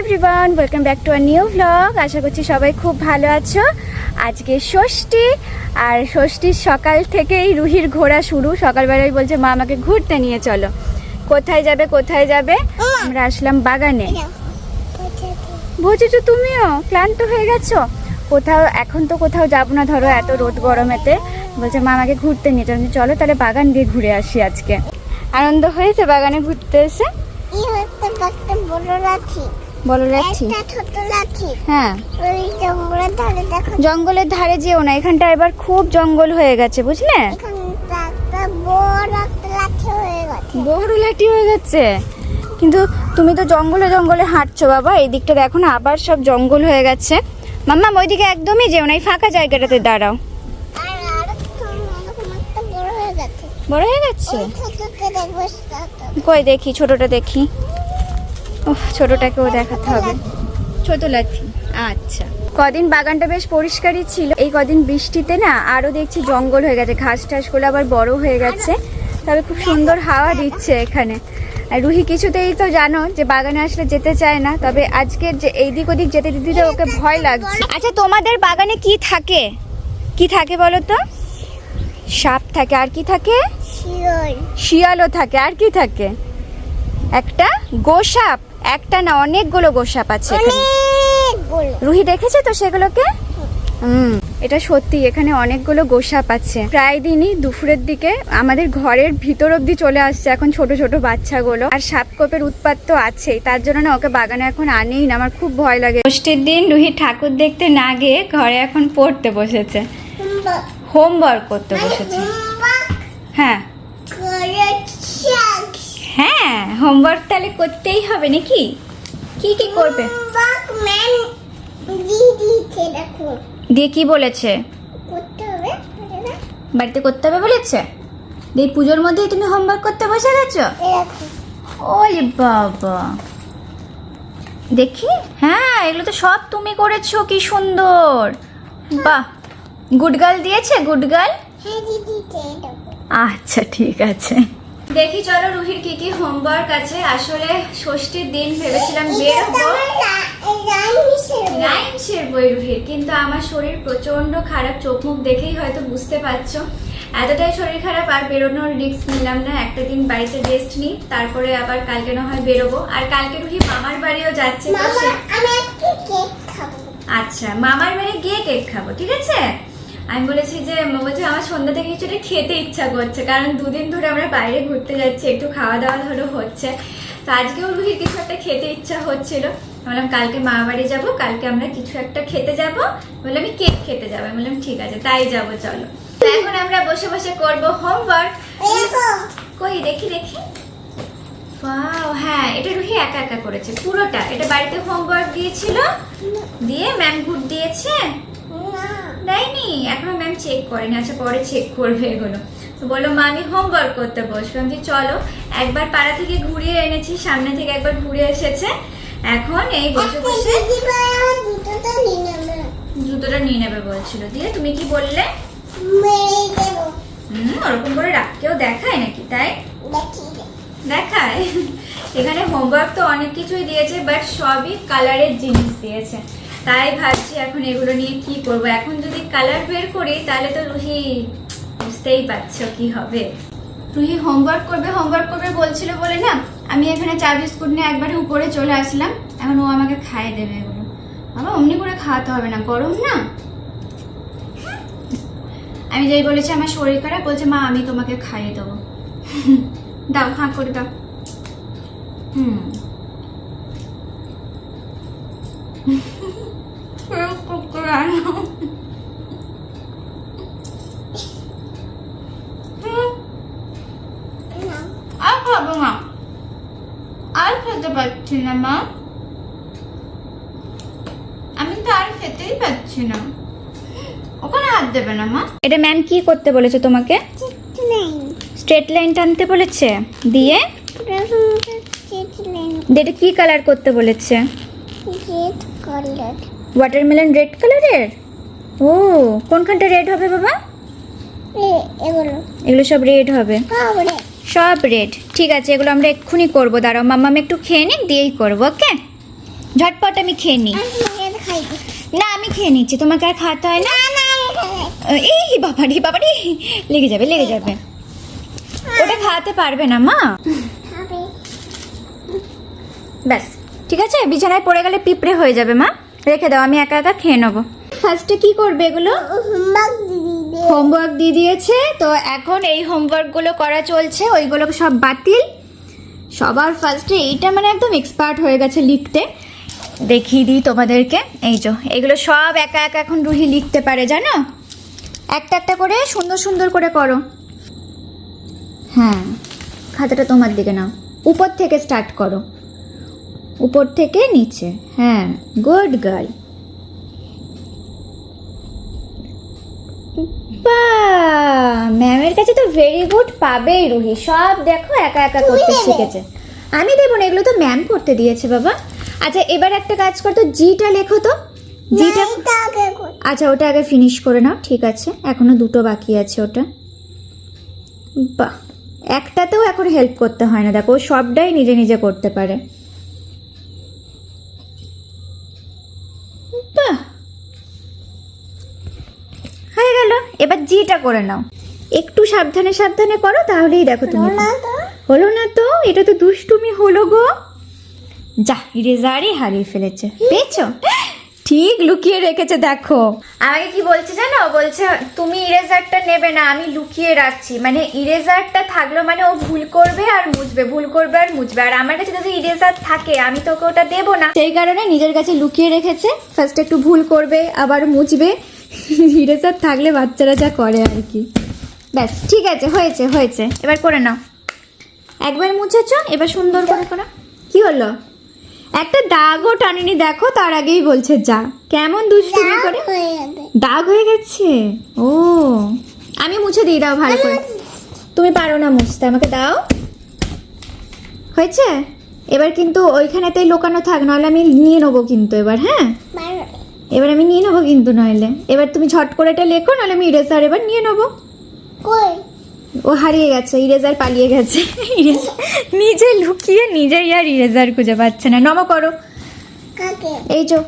Everyone welcome back to our new vlog আশা করছি সবাই খুব ভালো আছো। আজকে ষষ্ঠী, আর ষষ্ঠীর সকাল থেকেই রুহির ঘোরা শুরু। সকালবেলায় বলছে, মা, আমাকে ঘুরতে নিয়ে চলো। কোথায় যাবে কোথায় যাবে? আমরা আসলাম বাগানে। বুঝেছ তুমিও? ক্লান্ত হয়ে গেছো? কোথাও, এখন তো কোথাও যাব না, ধরো এত রোদ গরমেতে। বলছে, মা, আমাকে ঘুরতে নিয়ে চলো। চলো তাহলে বাগান দিয়ে ঘুরে আসি আজকে। আনন্দ হয়েছে বাগানে ঘুরতে এসে? হচ্ছে লাঠি। বলো যাচ্ছি ছোট লাঠি। হ্যাঁ। ওই জঙ্গলের ধারে দেখো। জঙ্গলের ধারে যেও না এখানটা এবার খুব জঙ্গল হয়ে গেছে বুঝলে? বড় লাঠি হয়ে গেছে। কিন্তু তুমি তো জঙ্গলে জঙ্গলে হাঁটছো বাবা। এই দিকটা দেখো না আবার সব জঙ্গল হয়ে গেছে। মাম্মা ওইদিকে একদমই যেও না এই ফাঁকা জায়গাটাতে দাঁড়াও। বড় হয়ে গেছে। কই দেখি ছোটটা দেখি। ছোটটাকেও দেখাতে হবে। ছোট লাঠি। আচ্ছা। কদিন বাগানটা বেশ পরিষ্কারই ছিল। এই কদিন বৃষ্টিতে না আরও দেখছি জঙ্গল হয়ে গেছে। ঘাস টাসগুলো আবার বড় হয়ে গেছে। তবে খুব সুন্দর হাওয়া দিচ্ছে এখানে। আর রুহি কিছুতেই তো জানো যে বাগানে আসলে যেতে চায় না। তবে আজকে যে এইদিক ওদিক যেতে দিতে ওকে ভয় লাগছে। আচ্ছা তোমাদের বাগানে কি থাকে? কি থাকে বলো তো? সাপ থাকে আর কি থাকে? শিয়ালও থাকে আর কি থাকে? একটা গোসাপ। একটা না অনেকগুলো গোসাপ আছে এখানে। রুহি দেখেছে তো সেগুলোকে? হুম এটা সত্যি এখানে অনেকগুলো গোসাপ আছে। প্রায় দিনই দুপুরের দিকে আমাদের ঘরের ভিতর অব্দি চলে আসছে এখন ছোট ছোট বাচ্চাগুলো। আর সাপকোপের উৎপাত তো আছেই তার জন্য না ওকে বাগানে এখন আনেই না আমার খুব ভয় লাগে। ষষ্ঠীর দিন রুহি ঠাকুর দেখতে না গিয়ে ঘরে এখন পড়তে বসেছে। হোমওয়ার্ক। করতে বসেছে। হ্যাঁ। হোমওয়ার্ক তাহলে করতেই হবে নাকি? কি কি করবে? দিয়ে কি বলেছে? করতে হবে বাড়িতে করতে হবে বলেছে? দিয়ে পুজোর মধ্যেই তুমি হোমওয়ার্ক করতে বসে গেছো? ওলে বাবা। দেখি হ্যাঁ এগুলো তো সব তুমি করেছ কি সুন্দর। বাহ গুড গার্ল দিয়েছে গুড গার্ল? হ্যাঁ আচ্ছা ঠিক আছে। দেখি চলো রুহির কি কি হোমওয়ার্ক আছে। আসলে ষষ্ঠীর দিন ভেবেছিলাম বেরোবো। রাইমসের বই রুহির কিন্তু আমার শরীর প্রচণ্ড খারাপ চোখ মুখ দেখেই হয়তো বুঝতে পারছ। এতটাই শরীর খারাপ আর বেরোনোর রিস্ক নিলাম না। একটা দিন বাড়িতে রেস্ট নিই তারপরে আবার কালকে না হয় বেরোবো। আর কালকে রুহি মামার বাড়িও যাচ্ছে আচ্ছা মামার বাড়ি গিয়ে কেক খাব ঠিক আছে? আমি বলেছি যে বলছে আমার সন্ধ্যা থেকে কিছুটা খেতে ইচ্ছা করছে কারণ দুদিন ধরে আমরা বাইরে ঘুরতে যাচ্ছি একটু খাওয়া দাওয়া ধরো হচ্ছে। তো আজকেও রুহির কিছু একটা খেতে ইচ্ছা হচ্ছিল। বললাম কালকে মা বাড়ি যাব কালকে আমরা কিছু একটা খেতে যাব। বললাম আমি কেক খেতে যাব। আমি বললাম ঠিক আছে তাই যাব চলো। তো এখন আমরা বসে বসে করব হোমওয়ার্ক কই দেখি দেখি। ওয়াও হ্যাঁ এটা রুহি একা একা করেছে পুরোটা। এটা বাড়িতে হোমওয়ার্ক দিয়েছিল দিয়ে ম্যাম গুড দিয়েছে। দেয়নি? এখনও ম্যাম চেক করেনি। আচ্ছা পরে চেক করবে এগুলো। তো বলল মা আমি হোমওয়ার্ক করতে বসবো। আমি চলো একবার পাড়া থেকে ঘুরিয়ে এনেছি সামনে থেকে একবার ঘুরে এসেছে। এখন এই বসে বসে জুতোটা নিয়ে নেবে। বলছিল। দিয়ে তুমি কি বললে? হুম ওরকম করে রাখতেও দেখায় নাকি তাই? দেখায়? এখানে হোমওয়ার্ক তো অনেক কিছুই দিয়েছে বাট সবই কালারের জিনিস দিয়েছে। তাই ভাবছি এখন এগুলো নিয়ে কি করব? এখন যদি কালার বের করি তাহলে তো রুহি বুঝতেই পারছ কি হবে। রুহি হোমওয়ার্ক করবে হোমওয়ার্ক করবে বলছিল বলে না আমি এখানে চা বিস্কুট নিয়ে একবারে উপরে চলে আসলাম। এখন ও আমাকে খাইয়ে দেবে এগুলো। বাবা অমনি করে খাওয়াতে হবে না গরম না? আমি যেই বলেছি আমার শরীর খারাপ বলছে মা আমি তোমাকে খাইয়ে দেবো। দাও হাঁ করে দাও। হুম হুম, না আর খাব না আর খেতে পারছি না মা। আমি তো আর খেতেই পাচ্ছি না। ওখানে হাত দেবে না মা। এটা ম্যাম কি করতে বলেছে তোমাকে? স্ট্রেট লাইন টানতে বলেছে? দিয়ে? এটা কি কালার করতে বলেছে? ওয়াটারমেলন রেড কালারের ও কোনখানটা রেড হবে বাবা? এগুলো। এগুলো সব রেড হবে। খাবরে সব রেড। ঠিক আছে এগুলো আমরা এক্ষুনি করব। দাঁড়াও মাম্মাম একটু খেয়ে নিক দিয়েই করব ওকে? ঝটপট আমি খেয়ে নিই। খাই না আমি খেয়ে নিচ্ছি তোমাকে আর খাওয়াতে হয় না? আমি। এই বাবারি বাবারি লেগে যাবে লেগে যাবে। ওটা খাওয়াতে পারবে না মা। ব্যাস ঠিক আছে? বিছানায় পড়ে গেলে পিঁপড়ে হয়ে যাবে মা। রেখে দাও আমি একা একা খেয়ে নেব। ফার্স্টে কি করবে এগুলো? হোমওয়ার্ক। হোমওয়ার্ক দিয়ে দিয়েছে। তো এখন এই হোমওয়ার্কগুলো করা চলছে, ওইগুলো সব বাতিল। সবার ফার্স্টে এইটা মানে একদম এক্সপার্ট হয়ে গেছে লিখতে। দেখিয়ে দিই তোমাদেরকে। এই যে, এগুলো সব একা একা এখন রুহি লিখতে পারে, জানো? একটা একটা করে সুন্দর সুন্দর করে করো। হ্যাঁ খাতাটা তোমার দিকে নাও। উপর থেকে স্টার্ট করো। উপর থেকে নিচে। হ্যাঁ গুড গার্ল ম্যামের কাছে তো ভেরি গুড পাবেই রুহি। সব দেখো একা একা করতে শিখেছে। আমি দেবো না এগুলো তো ম্যাম করতে দিয়েছে বাবা। আচ্ছা এবার একটা কাজ কর তো। জিটা লেখো তো জিটা আচ্ছা ওটা আগে ফিনিশ করে নাও ঠিক আছে। এখনও দুটো বাকি আছে ওটা। বাহ একটাতেও এখন হেল্প করতে হয় না। দেখো সবটাই নিজে নিজে করতে পারে বাহ হয়ে গেল জিটা করে নাও। একটু সাবধানে সাবধানে করো তাহলেই দেখো তুমি হলো না তো? এটা তো দুষ্টুমি হলো গো। যা ইরেজারই হারিয়ে ফেলেছে। পেয়েছ? ঠিক লুকিয়ে রেখেছে দেখো। আমাকে কি বলছে জানো? বলছে তুমি ইরেজারটা নেবে না আমি লুকিয়ে রাখছি। মানে ইরেজারটা থাকল মানে ও ভুল করবে আর মুছবে ভুল করবে আর মুছবে। আর আমার কাছে যদি ইরেজার থাকে আমি তোকে ওটা দেবো না। সেই কারণে নিজের কাছে লুকিয়ে রেখেছে। ফার্স্ট একটু ভুল করবে আবার মুছবে। ইরেজার থাকলে বাচ্চারা যা করে আর কি। ব্যাস ঠিক আছে হয়েছে হয়েছে। এবার করে নাও। একবার মুছেছ এবার সুন্দর করে করো। কি হলো? একটা দাগও টানিনি দেখো তার আগেই বলছে যা। কেমন দুষ্টুমি দাগ করে? হয়ে দাগ হয়ে গেছে? ও। আমি মুছে দিই দাও ভালো করে। তুমি পারো না মুছতে আমাকে দাও। হয়েছে? এবার কিন্তু ওইখানেতেই লোকানো থাক নাহলে আমি নিয়ে নেব কিন্তু এবার হ্যাঁ। এবার আমি নিয়ে নেব কিন্তু নইলে। এবার তুমি ঝট করে এটা লেখো নাহলে আমি ইরেজার এবার নিয়ে নেব। কই? ও হারিয়ে গেছে ইরেজার পালিয়ে গেছে। নিজে লুকিয়ে নিজেই আর ইরেজার খুঁজে পাচ্ছে না। নম করো। এই যো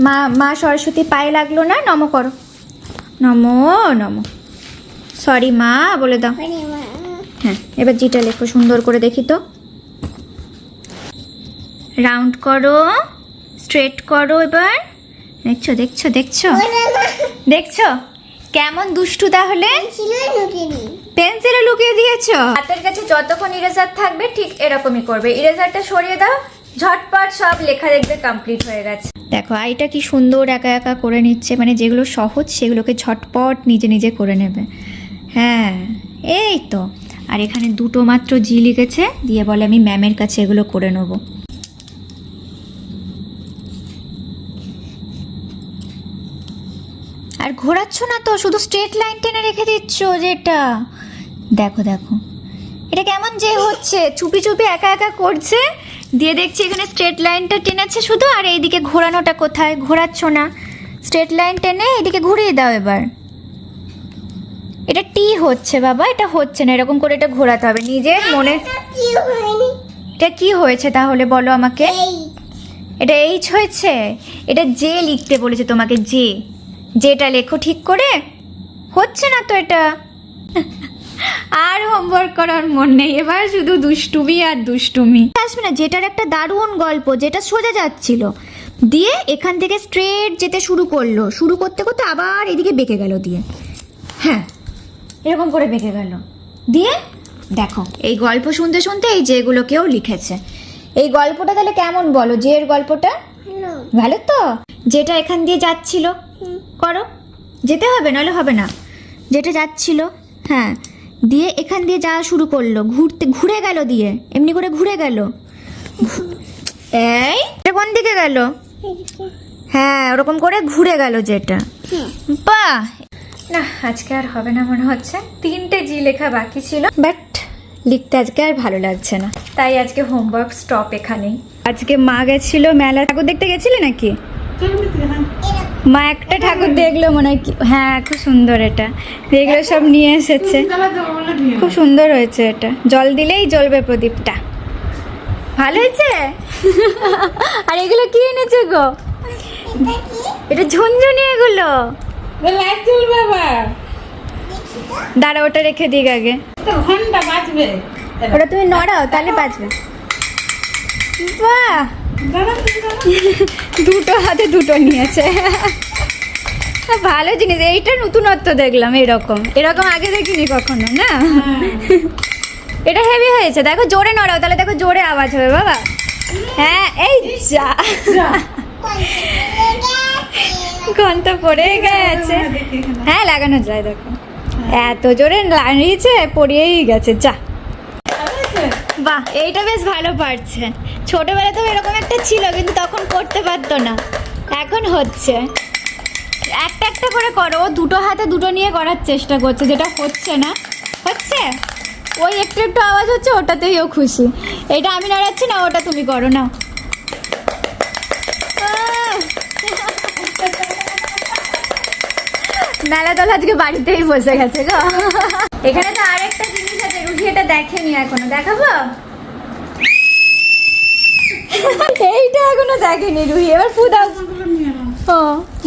মা মা সরস্বতী পায়ে লাগল না? নম করো। নম নম। সরি মা বলে দাও। হ্যাঁ এবার জিটা লেখো সুন্দর করে দেখি তো। রাউন্ড করো স্ট্রেট করো এবার। দেখছ দেখছ দেখছ? দেখছ? কেমন দুষ্টু তাহলে। পেন্সিলে লুকিয়ে দিয়েছ? হাতের কাছে যতক্ষণ ইরেজার থাকবে ঠিক এরকমই করবে। ইরেজারটা সরিয়ে দাও ঝটপট সব লেখা দেখবে কমপ্লিট হয়ে গেছে। দেখো আইটা কি সুন্দর একা একা করে নিচ্ছে মানে যেগুলো সহজ সেগুলোকে ঝটপট নিজে নিজে করে নেবে। হ্যাঁ এই তো। আর এখানে দুটো মাত্র জি লিখেছে দিয়ে বলে আমি ম্যামের কাছে এগুলো করে নেব। আর ঘোরাচ্ছ না তো? শুধু স্ট্রেট লাইন টেনে রেখে দিচ্ছ যেটা? দেখো দেখো। এটা কেমন যে হচ্ছে? চুপি চুপি একা একা করছে। দিয়ে দেখছি এখানে স্ট্রেট লাইনটা টেনেছে শুধু আর এইদিকে ঘোরানোটা কোথায়? ঘোরাচ্ছ না। স্ট্রেট লাইন টেনে এদিকে ঘুরিয়ে দাও এবার। এটা টি হচ্ছে বাবা। এটা হচ্ছে না। এরকম করে এটা ঘোরাতে হবে। নিজের মনে এটা কি হয়নি? এটা কি হয়েছে তাহলে বলো আমাকে? এটা এইচ হয়েছে? এটা জে লিখতে বলেছে তোমাকে জে যেটা লেখো ঠিক করে? হচ্ছে না তো এটা? আর হোমওয়ার্ক করার মন নেই। এবার শুধু দুষ্টুমি আর দুষ্টুমি। আসবে না যেটার একটা দারুণ গল্প যেটা সোজা যাচ্ছিল দিয়ে এখান থেকে স্ট্রেট যেতে শুরু করল। শুরু করতে করতে আবার এদিকে বেঁকে গেল দিয়ে। হ্যাঁ এরকম করে বেঁকে গেল। দিয়ে দেখো এই গল্প শুনতে শুনতে এই যেগুলো কেউ লিখেছে। এই গল্পটা তাহলে কেমন বলো? যে এর গল্পটা? ভালো তো? যেটা এখান দিয়ে যাচ্ছিল? হুম। করো। যেতে হবে নাহলে হবে না। যেটা যাচ্ছিল হ্যাঁ দিয়ে এখান দিয়ে যাওয়া শুরু করল। ঘুরতে, ঘুরে গেল দিয়ে। এমনি করে ঘুরে গেল। এই কোন দিকে গেল? হ্যাঁ ওরকম করে ঘুরে গেল যেটা। বাহ! না, আজকে আর হবে না মনে হচ্ছে। তিনটে জি লেখা বাকি ছিল, বাট লিখতে আজকে আর ভালো লাগছে না। তাই আজকে হোমওয়ার্ক স্টপ এখানেই। আজকে মা গেছিল মেলা ঠাকুর দেখতে গেছিলে নাকি। মা একটা ঠাকুর দেখল মনে হয় কি- হ্যাঁ খুব সুন্দর এটা। এগুলো সব নিয়ে এসেছে। খুব সুন্দর হয়েছে এটা। জল দিলেই জ্বলবে প্রদীপটা। ভালো হয়েছে? আর এগুলো কি এনেছে গো? এটা ঝুনঝুনি এগুলো। লাইট জ্বলবে আবার। দাঁড়া ওটা রেখে দিক আগে। ঘণ্টা বাজবে। ওটা তুমি নড়াও তাহলে বাঁচবে বাহ। দুটো হাতে দুটো নিয়েছে। ভালো জিনিস এইটা নতুনত্ব দেখলাম এরকম। এরকম আগে দেখিনি কখনো না? এটা হেভি হয়েছে। দেখো জোরে নড়াও তাহলে দেখো জোরে আওয়াজ হবে বাবা। হ্যাঁ এই যা। ঘণ্টা পড়ে গেছে। হ্যাঁ লাগানো যায় দেখো। এত জোরে লাগিয়েছে পড়িয়েই গেছে যা। বাহ এইটা বেশ ভালো পারছে ছোটবেলায় তো এরকম একটা ছিল, কিন্তু তখন করতে পারতো না। এখন হচ্ছে। একটা একটা করে করো, ও দুটো হাতে দুটো নিয়ে করার চেষ্টা করছে, যেটা হচ্ছে না। হচ্ছে? ওই একটু একটু আওয়াজ হচ্ছে, ওটাতেই ও খুশি। এটা আমি নাড়াচ্ছি না, ওটা তুমি করো না মেলা দল আজকে বাড়িতেই বসে গেছে গো। এখানে তো আরেকটা জিনিস আছে, রুহি এটা দেখেনি এখনও। দেখাবো? এইটা এখনও দেখেনি রুহি এবার ফু দাও। ও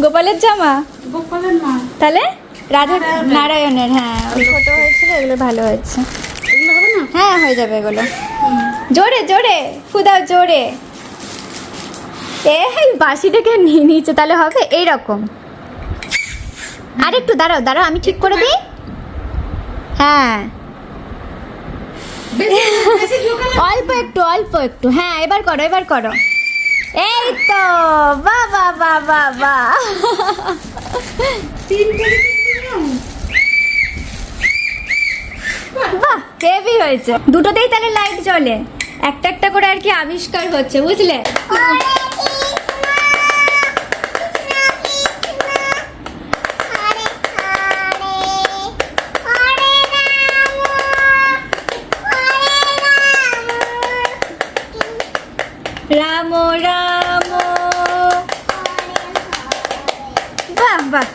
গোপালের জামা? গোপালের মা। তাহলে রাধা নারায়ণের। হ্যাঁ ছোট হয়েছিল এগুলো ভালো হয়েছে। হবে হ্যাঁ হয়ে যাবে এগুলো। জোরে জোরে ফু দাও জোরে। এ বাসি থেকে নিয়ে নিয়েছে তাহলে হবে এইরকম। আর একটু দাঁড়াও দাঁড়াও আমি ঠিক করে দিই। হ্যাঁ। অল্প একটু অল্প একটু। হ্যাঁ এবার করো এবার করো। এই তো, বা বা বা বা বা। তিন কেজি তিন কেজি নাও। বাহ, হেভি হয়েছে। দুটোতেই তাহলে লাইট জ্বলে। একটা একটা করে আর কি আবিষ্কার হচ্ছে, বুঝলে? রাম রাম বাহ বাহ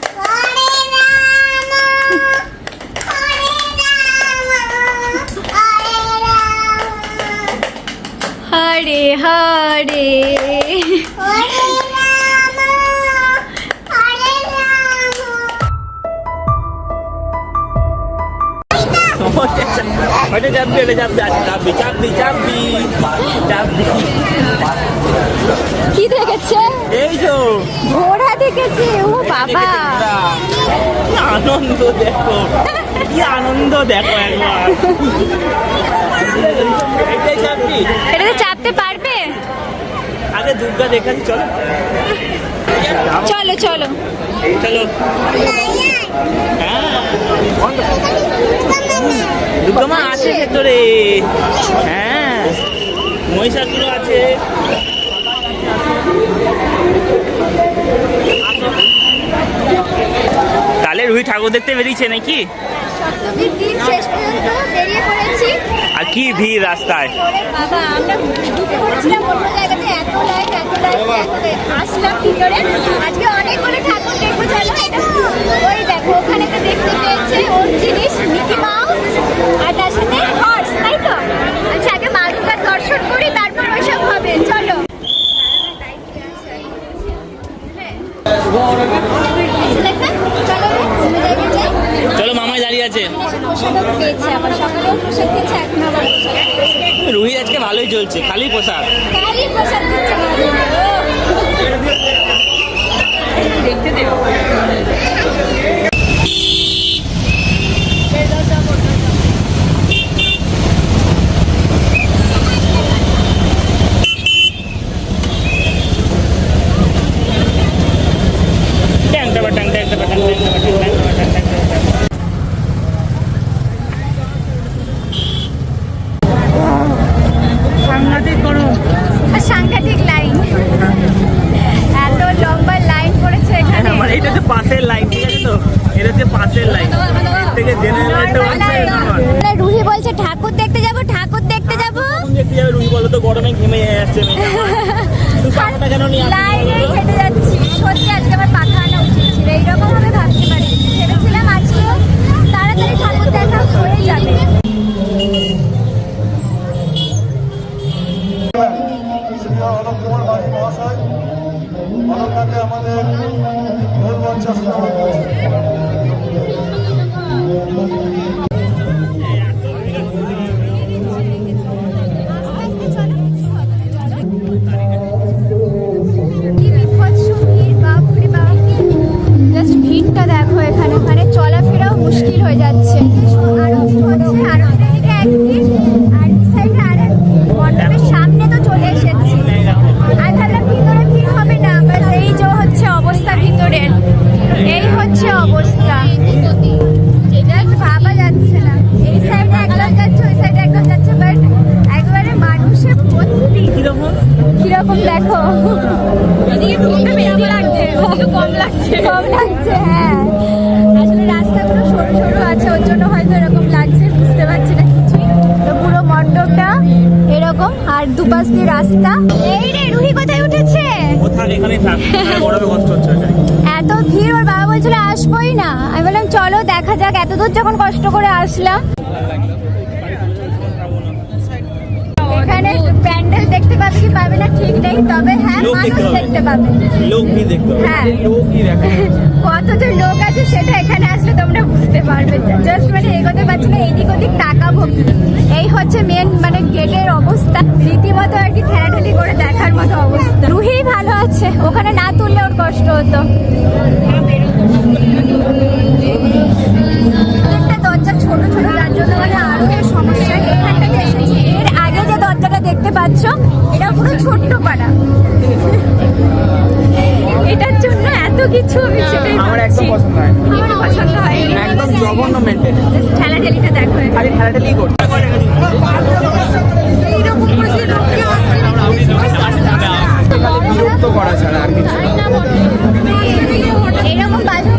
হরে হরে আচ্ছা চাপবি চাপবি চাপবি চাপবি কি দেখেছে? এই তো। ঘোড়া দেখেছে? ও বাবা। আনন্দ দেখো। কি আনন্দ দেখো একবার। এটাতে চাপতে পারবে? আগে দুর্গা দেখাচ্ছি চলো। চলো চলো। চলো। হ্যাঁ। দুর্গা মা আছে ভেতরে। হ্যাঁ। মহিষাসুর আছে। তাহলে রুহি ঠাকুর দেখতে বেরিয়েছে নাকি? আর কি ভিড় রাস্তায়? ওই দেখো ওখানে দেখতে পেয়েছে ওর জিনিস মিকি মাউস আর তার সাথে হর্স তাই তো আচ্ছা আগে মা দুর্গার দর্শন করি তারপর ওইসব হবে চলো আচ্ছা, চলো মামাই দাঁড়িয়ে আছে। রুহি আজকে ভালোই চলছে খালি পোশাক দেখতে প্রসাদ নিয়ে যাচ্ছে পাখাটা কেন নিয়ে উচিত ছিল। এইরকম ভাবে ভাবতে পারি ভেবেছিলাম আজকে তাড়াতাড়ি ঠাকুর দেখা হয়ে যাবে। অলোক কুমার মাঝি মহাশয় হয়ে যাচ্ছে। এত ভিড়, ওর বাবা বলছিল আসবোই না। আমি বললাম, চলো, দেখা যাক। এত দূর যখন কষ্ট করে আসলাম দেখতে পাবে কি পাবে না ঠিক নেই তবে হ্যাঁ মানুষ পাবে। দেখতে পাবে। লোক কি দেখতে হবে হ্যাঁ। লোক কি দেখে কত যে লোক আছে সেটা এখানে আসলে তোমরা বুঝতে পারবে। জাস্ট মানে এগোতে পারছি না এদিক ওদিক টাকা ভর্তি এই হচ্ছে মেন মানে গেটের অবস্থা। রীতিমতো আর কি ঠেলাঠেলি করে দেখার মতো অবস্থা। রুহি ভালো আছে ওখানে না তুললে ওর কষ্ট হতো। ছোট্ট পাড়া এটার জন্য এত কিছু আমি সেটাই আমার একদম পছন্দ হয় আমার পছন্দ হয় একদম জঘন্য মেনটেন ঠেলাঠেলিটা দেখো। খালি খেলাটেলি করছে বিরক্ত করা ছাড়া আর কিছু এরকম বাজে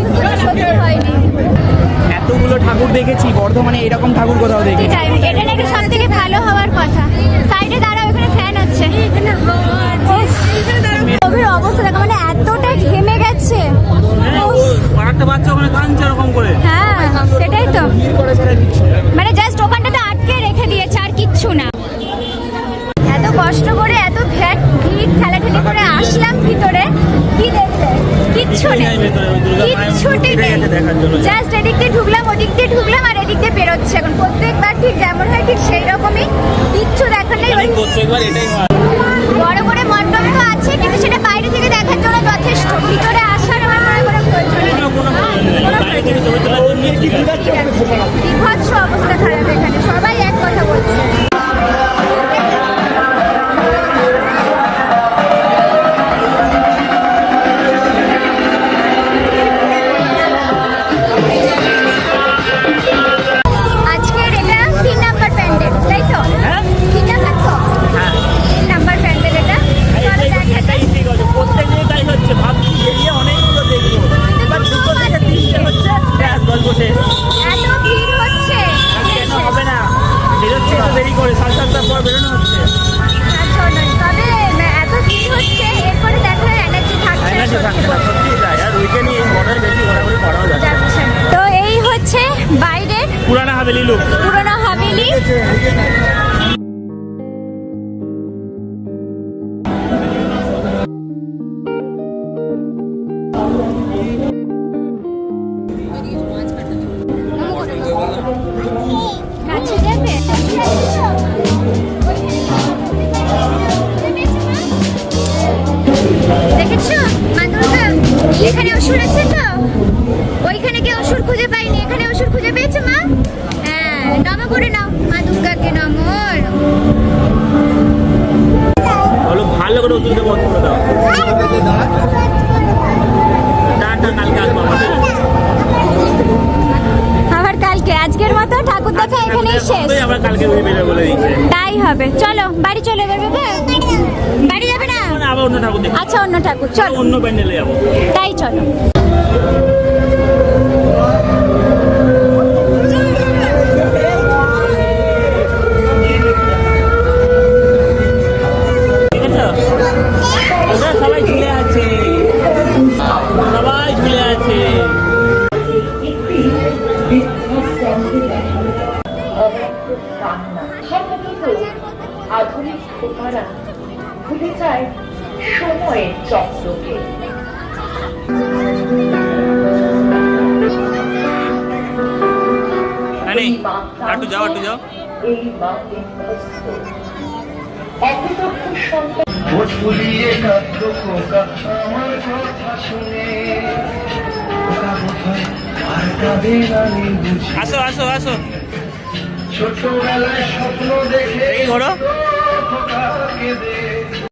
সত্যি হয়নি এতগুলো ঠাকুর দেখেছি বর্ধমানে এরকম ঠাকুর কোথাও দেখি এটা নাকি সব থেকে ভালো হওয়ার কথা সাইডে গভীর অবস্থা দেখো মানে এতটা হাভেলি লুক। পুরোনো হাভেলি করে ওষুধটা বন্ধ করে দাও। টাটা কালকে আসব আমাদের আবার কালকে আজকের মতো ঠাকুর দেখা এখানেই শেষ। আবার কালকে উনি বেরোবে বলে দিয়েছে তাই হবে। চলো বাড়ি চলে যাবে বাড়ি যাবে না? আবার অন্য ঠাকুর আচ্ছা অন্য ঠাকুর চলো। অন্য প্যান্ডেলে যাব। তাই চলো। উপহারা ভুলে যায় সময়ের চক্রকে একটু যাও একটু যাও। এই মা অকৃতজ্ঞ সন্তান। ঠোঁট ফুলিয়ে কাঁদতো খোকা আমার কথা শুনে। আর কাঁদে না বুঝি। আসো আসো আসো। ছোটবেলায় স্বপ্ন দেখে এই খোকা কেঁদে